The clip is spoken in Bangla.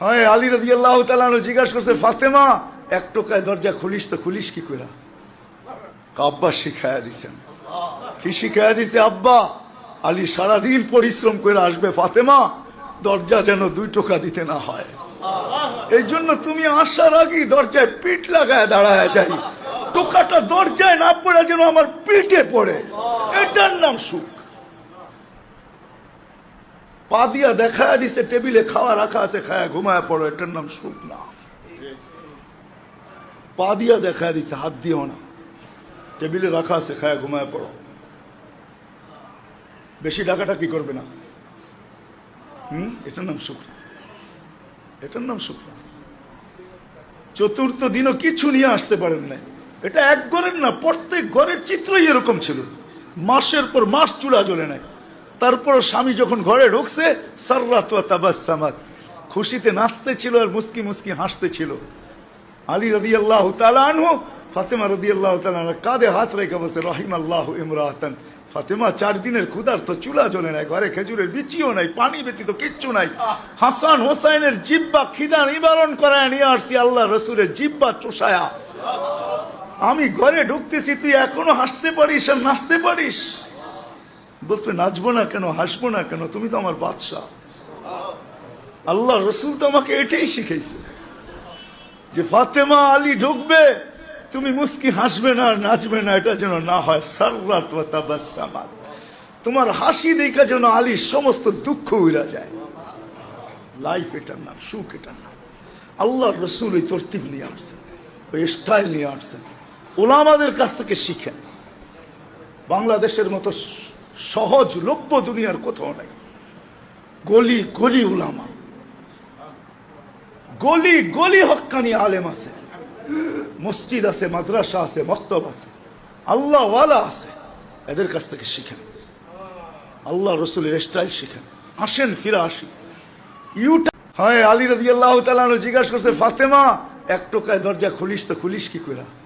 হয় আলী রাজি আল্লাহ তালানো জিজ্ঞাসা করছে, ফাতেমা, এক টোকায় দরজা খুলিস তো, খুলিস কি করে আব্বা শিখায়া দিছেন। কি শিখায়া দিছে? আব্বা, আলী সারাদিন পরিশ্রম করে আসবে, ফাতেমা, দরজা যেন দুই টোকা দিতে না হয়। এই জন্য তুমি আসার আগেই দরজায় পিঠ লাগায় দাঁড়ায় যাই। টোকাটা দরজায় না পড়ে যেন আমার পিঠে পড়ে। এটার নাম সুখ। পা দিয়া দেখা দিছে, টেবিলে খাওয়া রাখা আছে, খায়া ঘুমায় পড়ো, এটার নাম সুখ না। পা দিয়া দেখা দিছে, হাত দিও না। টেবিলে রাখা আছে, খায়া ঘুমায় পড়ো। বেশি টাকাটা কি করবে না? হুম? এটার নাম সুখ এটার নাম সুখ চতুর্থ দিনও কিছু নিয়ে আসতে পারেন নাই। এটা এক ঘরের না, প্রত্যেক ঘরের চিত্রই এরকম ছিল। মাসের পর মাস চূড়া জ্বলে নাই। তারপর স্বামী যখন ঘরে ঢুকছে, সার্রাত খুশিতে নাচতে ছিল আর মুস্কি মুস্কি হাসতে ছিল আলী রদি আল্লাহ আনহু, ফাতেমা রদি আল্লাহ কাঁধে হাত রেখে বসে রহিম আল্লাহ ইমরাতান। ফাতেমা চার দিনের ক্ষুধার তো চুলা জ্বলে নাই, ঘরে খেজুরের বিচিও নাই, পানি ব্যতীত কিচ্ছু নাই। হাসান হোসাইনের জিব্বা খিদা নিবারণ করায় নিয়ে আসছি আল্লাহ রসুলের জিব্বা চোষায়া। আমি ঘরে ঢুকতেছি, তুই এখনও হাসতে পারিস আর নাচতে পারিস? বলতে নাচবো না কেন? হাসবো না কেন? তুমি তো আমার বাদশাহ। আল্লাহ রসুল তো আমাকে এটাই শিখেছে যে, ফাতেমা আলী ঢুকবে, তুমি মুস্কি হাসবে না আর নাচবে না। এটা যেন না হয়। তাবাসসামাত তোমার হাসি দেখা যেন আলীর সমস্ত দুঃখ উড়া যায়। লাইফ এটার নাম, সুখ এটার নাম। আল্লাহ রসুল ওই তরতিব নিয়ে আসছেন, ওই স্টাইল নিয়ে আসছেন। ওলামাদের কাছ থেকে শিখেন। বাংলাদেশের মতো স- সহজ লভ্য দুনিয়ার কোথাও নাই। গলি গলি উলামা। গলি গলি হক্কানি আলেম আছে। মসজিদ আছে, মাদ্রাসা আছে, মক্তব আছে। আল্লাহ আছে। এদের কাছ থেকে শিখেন। আল্লাহ রসুলের স্টাইল শিখেন। আসেন, ফিরে আসি। ইউটা হয় আলী রাজি আল্লাহ জিজ্ঞাসা করছে, ফাতেমা, এক টোকায় দরজা খুলিস তো খুলিস কি করে